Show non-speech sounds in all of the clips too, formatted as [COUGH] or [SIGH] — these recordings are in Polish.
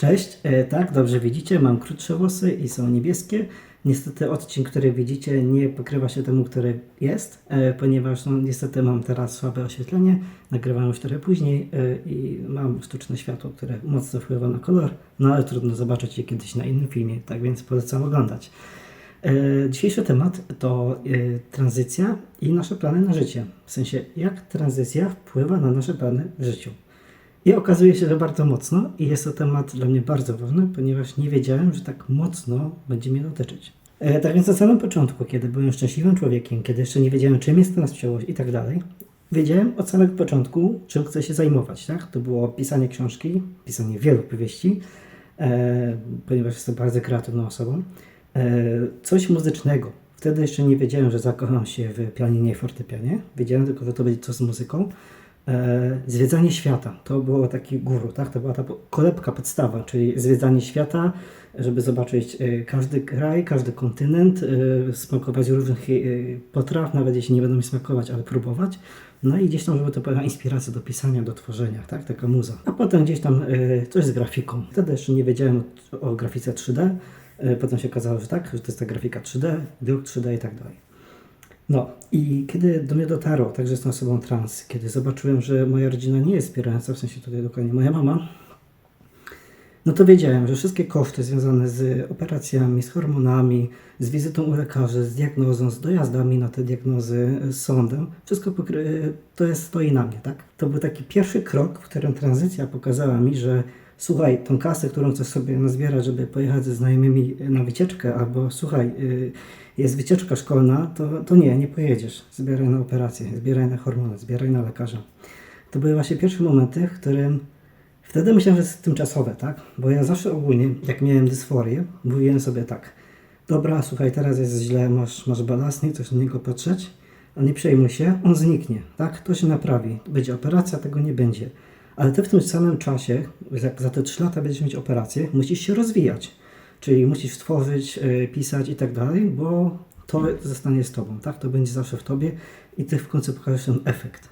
Cześć, e, tak, dobrze widzicie, mam krótsze włosy i są niebieskie. Niestety odcinek, który widzicie, nie pokrywa się temu, który jest, e, ponieważ no, niestety mam teraz słabe oświetlenie, nagrywam już trochę później e, i mam sztuczne światło, które mocno wpływa na kolor, no ale trudno zobaczyć je kiedyś na innym filmie, tak więc polecam oglądać. Dzisiejszy temat to tranzycja i nasze plany na życie. W sensie, jak tranzycja wpływa na nasze plany w życiu. I okazuje się, że bardzo mocno i jest to temat dla mnie bardzo ważny, ponieważ nie wiedziałem, że tak mocno będzie mnie dotyczyć. E, tak więc na samym początku, kiedy byłem szczęśliwym człowiekiem, kiedy jeszcze nie wiedziałem, czym jest transpłciowość i tak dalej, wiedziałem od samego początku, czym chcę się zajmować. Tak? To było pisanie książki, pisanie wielu powieści, e, ponieważ jestem bardzo kreatywną osobą. E, coś muzycznego. Wtedy jeszcze nie wiedziałem, że zakocham się w pianinie i fortepianie. Wiedziałem tylko, że to będzie coś z muzyką. E, zwiedzanie świata to było taki guru, tak? To była ta kolebka podstawa, czyli zwiedzanie świata, żeby zobaczyć e, każdy kraj, każdy kontynent, e, smakować różnych potraw, nawet jeśli nie będą mi smakować, ale próbować. No i gdzieś tam, żeby to była inspiracja do pisania, do tworzenia, tak? Taka muza. A potem gdzieś tam coś z grafiką. Wtedy jeszcze nie wiedziałem o, o grafice 3D. E, Potem się okazało, że tak, że to jest ta grafika 3D, druk 3D i tak dalej. No i kiedy do mnie dotarło, także jestem osobą trans, kiedy zobaczyłem, że moja rodzina nie jest wspierająca, w sensie tutaj dokładnie moja mama, no to wiedziałem, że wszystkie koszty związane z operacjami, z hormonami, z wizytą u lekarzy, z diagnozą, z dojazdami na te diagnozy, z sądem, wszystko to jest stoi na mnie, tak? To był taki pierwszy krok, w którym tranzycja pokazała mi, że słuchaj, tą kasę, którą chcesz sobie nazbierać, żeby pojechać ze znajomymi na wycieczkę, albo słuchaj, y, jest wycieczka szkolna, to, to nie, nie pojedziesz. Zbieraj na operację, zbieraj na hormony, zbieraj na lekarza. To były właśnie pierwsze momenty, w którym wtedy myślałem, że jest tymczasowe, tak? Bo ja zawsze ogólnie, jak miałem dysforię, mówiłem sobie tak, dobra, słuchaj, teraz jest źle, masz, masz balast, nie chcesz na niego patrzeć, ale nie przejmuj się, on zniknie, tak? To się naprawi. Będzie operacja, tego nie będzie. Ale ty w tym samym czasie, jak za te 3 lata będziesz mieć operację, musisz się rozwijać. Czyli musisz tworzyć, y, pisać i tak dalej, bo to zostanie z tobą, tak? To będzie zawsze w tobie i ty w końcu pokażesz ten efekt.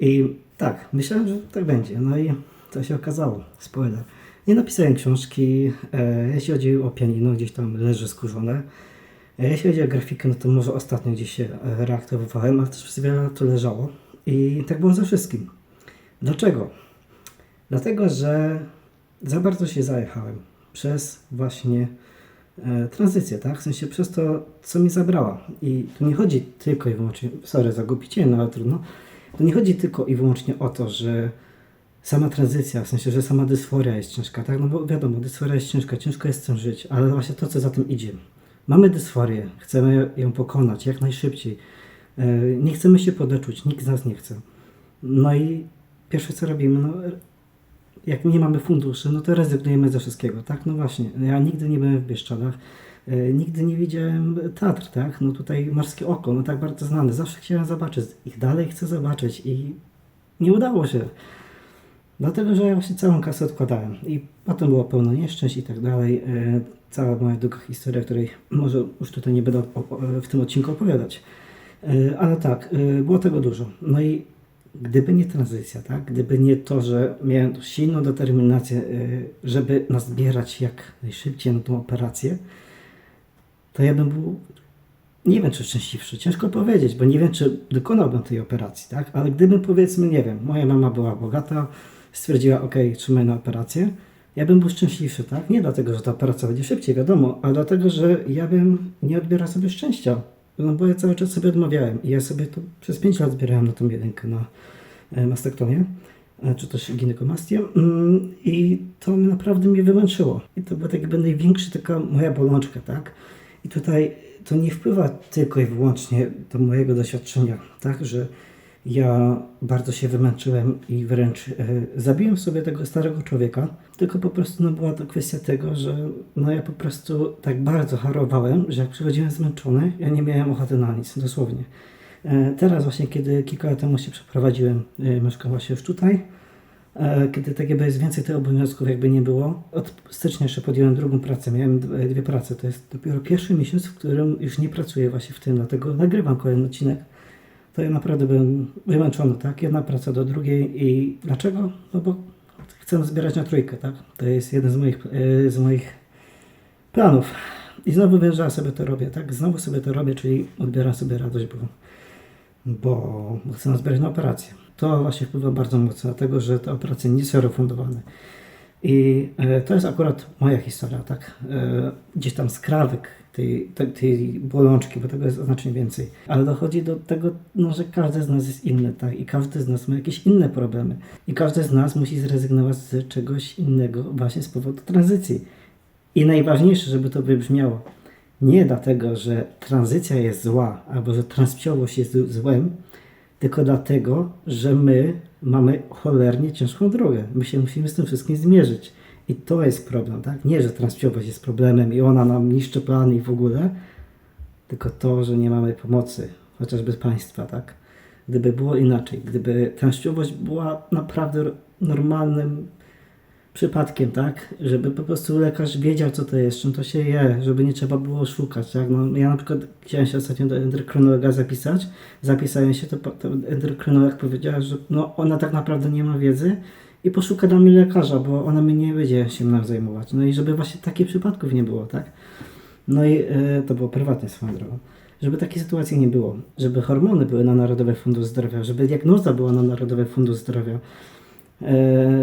I tak, myślałem, że tak będzie. No i to się okazało. Spoiler. Nie napisałem książki. E, jeśli chodzi o pianino, gdzieś tam leży skurzone. E, jeśli chodzi o grafikę, no to może ostatnio gdzieś się e, reaktywowałem, ale też przez wiele lat to leżało. I tak było ze wszystkim. Dlaczego? Dlatego, że za bardzo się zajechałem przez właśnie e, tranzycję, tak? W sensie przez to, co mi zabrała. I tu nie chodzi tylko i wyłącznie, sorry za głupicie, no ale trudno. To nie chodzi tylko i wyłącznie o to, że sama tranzycja, w sensie, że sama dysforia jest ciężka, tak? No bo wiadomo, dysforia jest ciężka, ciężko jest z tym żyć, ale właśnie to, co za tym idzie. Mamy dysforię, chcemy ją pokonać jak najszybciej. E, Nie chcemy się podeczuć, nikt z nas nie chce. No i pierwsze, co robimy, no jak nie mamy funduszy, no to rezygnujemy ze wszystkiego, tak? No właśnie, ja nigdy nie byłem w Bieszczadach, e, nigdy nie widziałem Tatr, tak? No tutaj Morskie Oko, no tak bardzo znane, zawsze chciałem zobaczyć, ich dalej chcę zobaczyć i nie udało się. Dlatego, że ja właśnie całą kasę odkładałem i potem było pełno nieszczęść i tak dalej. E, Cała moja długa historia, której może już tutaj nie będę w tym odcinku opowiadać. E, Ale tak, było tego dużo. No i gdyby nie tranzycja, tak? Gdyby nie to, że miałem silną determinację, e, żeby nazbierać jak najszybciej na tą operację, to ja bym był, nie wiem czy szczęśliwszy, ciężko powiedzieć, bo nie wiem czy dokonałbym tej operacji, tak? Ale gdybym powiedzmy, nie wiem, moja mama była bogata, stwierdziła, ok, trzymaj na operację, ja bym był szczęśliwszy, tak? Nie dlatego, że ta operacja będzie szybciej, wiadomo, ale dlatego, że ja bym nie odbierał sobie szczęścia. No bo ja cały czas sobie odmawiałem i ja sobie to przez 5 lat zbierałem na tą jedynkę, na e, mastektomię, e, czy też ginekomastię mm, i to naprawdę mnie wymęczyło. I to była tak jakby największa taka moja bolączka, tak? I tutaj to nie wpływa tylko i wyłącznie do mojego doświadczenia, tak? Że ja bardzo się wymęczyłem i wręcz e, zabiłem sobie tego starego człowieka, tylko po prostu no, była to kwestia tego, że no, ja po prostu tak bardzo harowałem, że jak przychodziłem zmęczony, ja nie miałem ochoty na nic, dosłownie. E, teraz właśnie, kiedy kilka lat temu się przeprowadziłem, e, mieszkam właśnie już tutaj, kiedy tak jakby jest więcej tych obowiązków jakby nie było. Od stycznia jeszcze podjąłem drugą pracę, miałem dwie prace, to jest dopiero pierwszy miesiąc, w którym już nie pracuję właśnie w tym, dlatego nagrywam kolejny odcinek. To ja naprawdę byłem wymęczony, tak? Jedna praca do drugiej i dlaczego? No bo chcę zbierać na trójkę, tak? To jest jeden z moich, e, z moich planów. I znowu wiem, że ja sobie to robię, tak? Znowu sobie to robię, czyli odbieram sobie radość, bo, bo, bo chcę zbierać na operację. To właśnie wpływa bardzo mocno, dlatego że te operacje nie są refundowane. I e, to jest akurat moja historia, tak? E, gdzieś tam skrawek tej, tej, bolączki, bo tego jest znacznie więcej. Ale dochodzi do tego, no, że każdy z nas jest inny, tak? I każdy z nas ma jakieś inne problemy. I każdy z nas musi zrezygnować z czegoś innego właśnie z powodu tranzycji. I najważniejsze, żeby to wybrzmiało, nie dlatego, że tranzycja jest zła, albo że transpłciowość jest złem, tylko dlatego, że my mamy cholernie ciężką drogę. My się musimy z tym wszystkim zmierzyć. I to jest problem, tak? Nie, że transpłciowość jest problemem i ona nam niszczy plan i w ogóle, tylko to, że nie mamy pomocy, chociażby państwa, tak? Gdyby było inaczej, gdyby transpłciowość była naprawdę normalnym przypadkiem, tak? Żeby po prostu lekarz wiedział, co to jest, czym to się je, żeby nie trzeba było szukać, tak? No, ja na przykład chciałem się ostatnio do endokrynologa zapisać, zapisałem się, to, to endokrynolog powiedziała, że no, ona tak naprawdę nie ma wiedzy i poszuka dla mnie lekarza, bo ona mnie nie będzie się mną zajmować. No i żeby właśnie takich przypadków nie było, tak? No i e, to było prywatnie swoją drogą. Żeby takiej sytuacji nie było, żeby hormony były na Narodowy Fundusz Zdrowia, żeby diagnoza była na Narodowy Fundusz Zdrowia,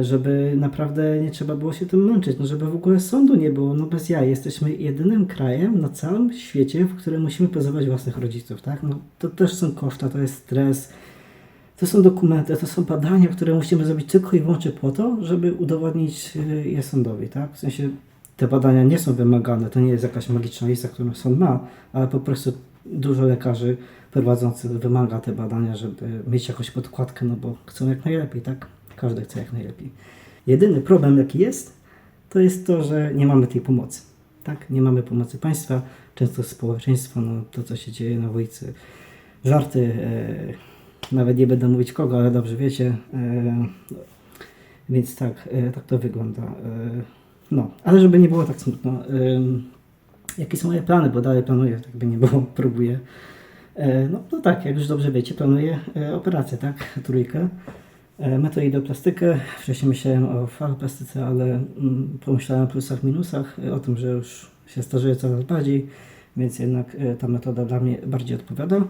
żeby naprawdę nie trzeba było się tym męczyć, no żeby w ogóle sądu nie było, no bez jaj. Jesteśmy jedynym krajem na całym świecie, w którym musimy pozować własnych rodziców, tak? No to też są koszta, to jest stres, to są dokumenty, to są badania, które musimy zrobić tylko i wyłącznie po to, żeby udowodnić y, je sądowi, tak? W sensie te badania nie są wymagane, to nie jest jakaś magiczna lista, którą sąd ma, ale po prostu dużo lekarzy prowadzących wymaga te badania, żeby mieć jakąś podkładkę, no bo chcą jak najlepiej, tak? Każdy chce jak najlepiej. Jedyny problem, jaki jest, to jest to, że nie mamy tej pomocy. Tak? Nie mamy pomocy państwa, często społeczeństwo, no to co się dzieje na ulicy, żarty, e, nawet nie będę mówić kogo, ale dobrze wiecie. E, więc tak, e, tak to wygląda. E, no, ale żeby nie było tak smutno. E, jakie są moje plany, bo dalej planuję, tak by nie było, [LAUGHS] próbuję. E, no, no tak, jak już dobrze wiecie, planuję e, operację, tak? Trójkę. E, Metoidoplastykę. Wcześniej myślałem o faloplastyce, ale mm, pomyślałem o plusach, minusach, e, o tym, że już się starzeję coraz bardziej, więc jednak e, ta metoda dla mnie bardziej odpowiada.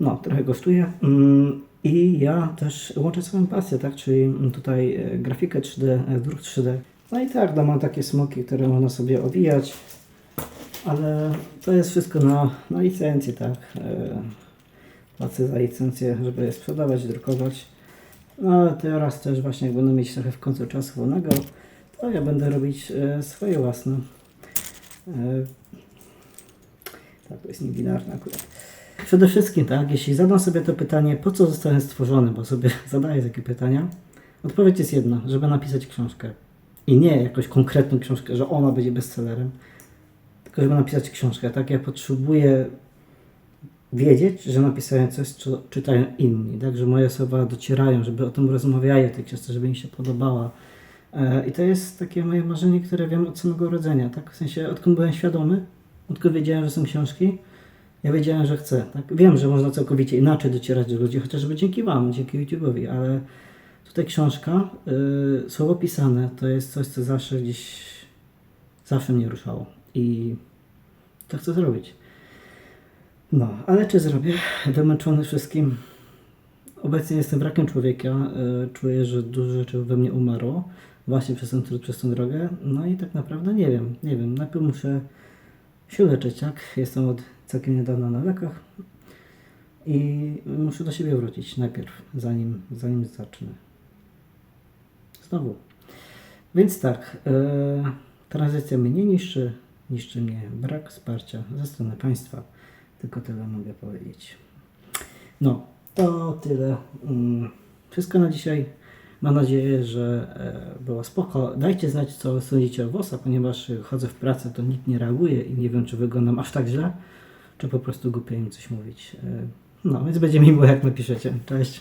No, trochę kosztuje. Mm, I ja też łączę swoją pasję, tak? Czyli mm, tutaj grafikę 3D, e, druk 3D. No i tak, no, mam takie smoki, które można sobie owijać, ale to jest wszystko na, na licencję, tak? Płacę za licencję, żeby je sprzedawać, drukować. No ale teraz też właśnie jak będę mieć trochę w końcu czasu wolnego, to ja będę robić e, swoje własne. E, tak, to jest niebinarne akurat. Przede wszystkim tak, jeśli zadam sobie to pytanie, po co zostałem stworzony, bo sobie [LAUGHS] zadaję takie pytania, odpowiedź jest jedna, żeby napisać książkę. I nie jakąś konkretną książkę, że ona będzie bestsellerem, tylko żeby napisać książkę. Tak, ja potrzebuję wiedzieć, że napisałem coś, co czytają inni, tak, że moje słowa docierają, żeby o tym rozmawiali o tej książce, żeby mi się podobała. E, I to jest takie moje marzenie, które wiem od samego urodzenia, tak, w sensie odkąd byłem świadomy, odkąd wiedziałem, że są książki, ja wiedziałem, że chcę, tak, wiem, że można całkowicie inaczej docierać do ludzi, chociażby dzięki Wam, dzięki YouTube'owi, ale tutaj książka, y, słowo pisane, to jest coś, co zawsze gdzieś, zawsze mnie ruszało i to chcę zrobić. No, ale czy zrobię? Wymęczony wszystkim. Obecnie jestem wrakiem człowieka. e, Czuję, że dużo rzeczy we mnie umarło. Właśnie przez tę, przez tę drogę. No i tak naprawdę nie wiem. Nie wiem. Najpierw muszę się leczyć, tak? Jestem od całkiem niedawna na lekach. I muszę do siebie wrócić najpierw, zanim, zanim zacznę. Znowu. Więc tak, e, tranzycja mnie nie niszczy, niszczy mnie brak wsparcia ze strony państwa. Tylko tyle mogę powiedzieć. No, to tyle. Mm, Wszystko na dzisiaj. Mam nadzieję, że e, było spoko. Dajcie znać, co sądzicie o włosach, ponieważ chodzę w pracę, to nikt nie reaguje i nie wiem, czy wyglądam aż tak źle, czy po prostu głupio im coś mówić. E, No, więc będzie mi miło, jak napiszecie. Cześć.